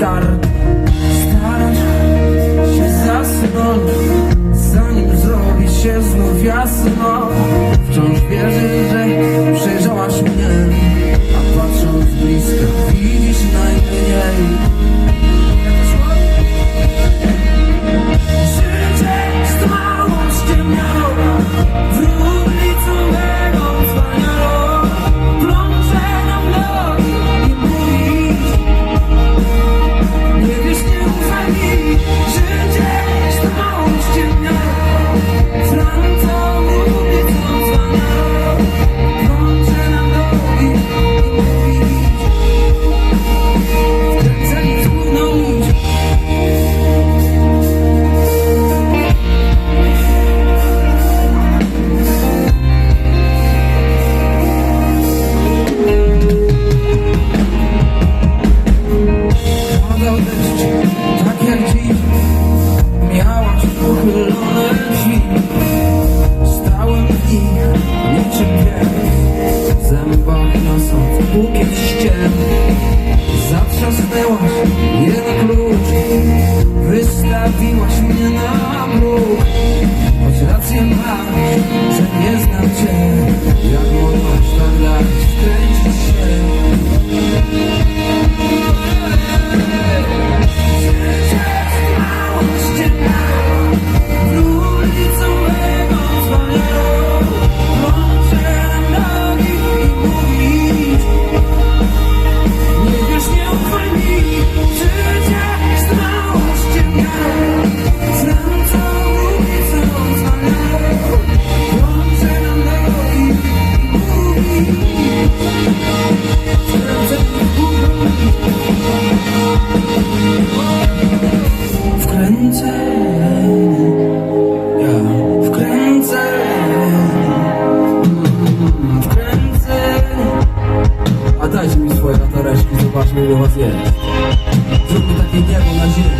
start Staram się zasypać Zanim zrobi się znów jasno. Wciąż wierzę było was nie Zróbmy takie niebo na ziemię